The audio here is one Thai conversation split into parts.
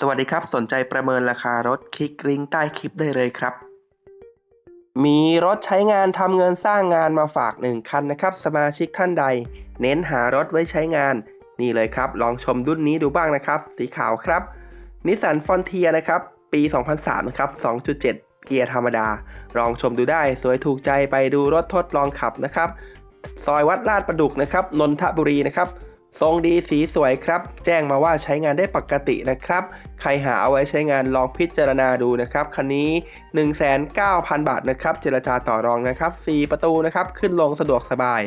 สวัสดีครับ สนใจประเมินราคารถคลิกลิงก์ใต้คลิปได้เลยครับ มีรถใช้งานทำเงินสร้างงานมาฝาก 1 คันนะครับ สมาชิกท่านใด เน้นหารถไว้ใช้งาน นี่เลยครับ ลองชมรุ่นนี้ดูบ้างนะครับ สีขาวครับนิสสันฟอนเทียนะครับ ปี 2003 นะครับ 2.7 เกียร์ธรรมดา ลองชมดูได้สวยถูกใจไปดูรถทดลองขับนะครับ ซอยวัดลาดประดุกนะครับ นนทบุรีนะครับ ทรงดีสีสวยครับ แจ้งมาว่าใช้งานได้ปกตินะครับ ใครหาเอาไว้ใช้งานลองพิจารณาดูนะครับ คันนี้ 1,900 บาทนะครับ เจรจาต่อรองนะครับ 4 ประตูนะครับ ขึ้นลงสะดวกสบาย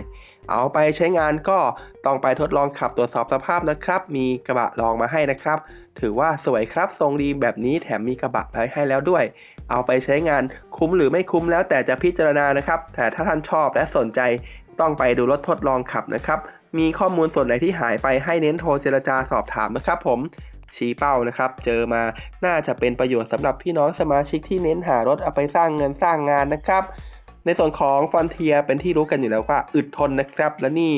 เอาไปใช้งานก็ต้องไปทดลองขับตรวจสอบสภาพนะครับ มีกระบะรองมาให้นะครับ ถือว่าสวยครับ ทรงดีแบบนี้แถมมีกระบะไว้ให้แล้วด้วย เอาไปใช้งานคุ้มหรือไม่คุ้มแล้วแต่จะพิจารณานะครับ แต่ถ้าท่านชอบและสนใจต้องไปดูรถทดลองขับนะครับ มีข้อมูลส่วนไหนที่หายไปให้เน้นโทรเจรจาสอบถามนะครับผมชี้เป้านะครับ เจอมาน่าจะเป็นประโยชน์สำหรับพี่น้องสมาชิกที่เน้นหารถเอาไปสร้างเงินสร้างงานนะครับ ในส่วนของฟอนเทียเป็นที่รู้กันอยู่แล้วว่าอึดทนนะครับ และนี่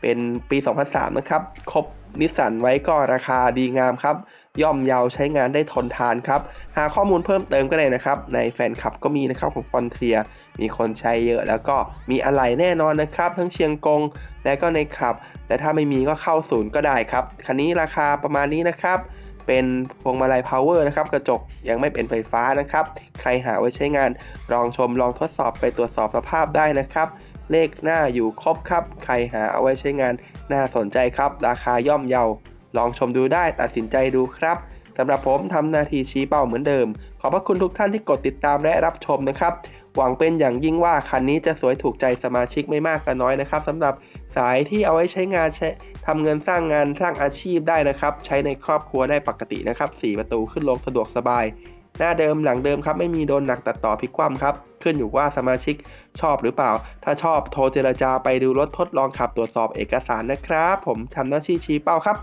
เป็นปี 2003 นะครับ ครบ นิสสันไว้ก็ราคาดีงามครับ ย่อมเยาวใช้งานได้ทนทานครับ หาข้อมูลเพิ่มเติมก็เลยนะครับ ในแฟนคลับก็มีนะครับของฟอนเทียมีคนใช้เยอะแล้วก็มีอะไรแน่นอนนะครับ ทั้งเชียงกงและก็ในคลับ แต่ถ้าไม่มีก็เข้าศูนย์ก็ได้ครับ คันนี้ราคาประมาณนี้นะครับเป็นพวงมาลัยพาวเวอร์นะครับ กระจกยังไม่เป็นไฟฟ้านะครับ ใครหาไว้ใช้งาน ลองชมลองทดสอบไปตรวจสอบสภาพได้นะครับ เลขหน้าอยู่ครบครับ ใครหาเอาไว้ใช้งานน่าสนใจครับ ราคาย่อมเยา ลองชมดูได้ตัดสินใจดูครับสำหรับผมทำหน้าที่ชี้เป้าเหมือนเดิม ขอบพระคุณทุกท่านที่กดติดตามและรับชมนะครับ หวังเป็นอย่างยิ่งว่าคันนี้จะสวยถูกใจสมาชิกไม่มากก็น้อยนะครับสำหรับสายที่เอาไว้ใช้งานใช้ทำเงินสร้างงานสร้างอาชีพได้นะครับ ใช้ในครอบครัวได้ปกตินะครับ 4 ประตูขึ้นลงสะดวกสบาย หน้าเดิมหลังเดิมครับไม่มีโดนหนักตัดต่อพลิกคว่ำครับ ขึ้นอยู่ว่าสมาชิกชอบหรือเปล่า ถ้าชอบโทรเจรจาไปดูรถทดลองขับตรวจสอบเอกสารนะครับ ผมทำหน้าที่ชี้เป้าครับ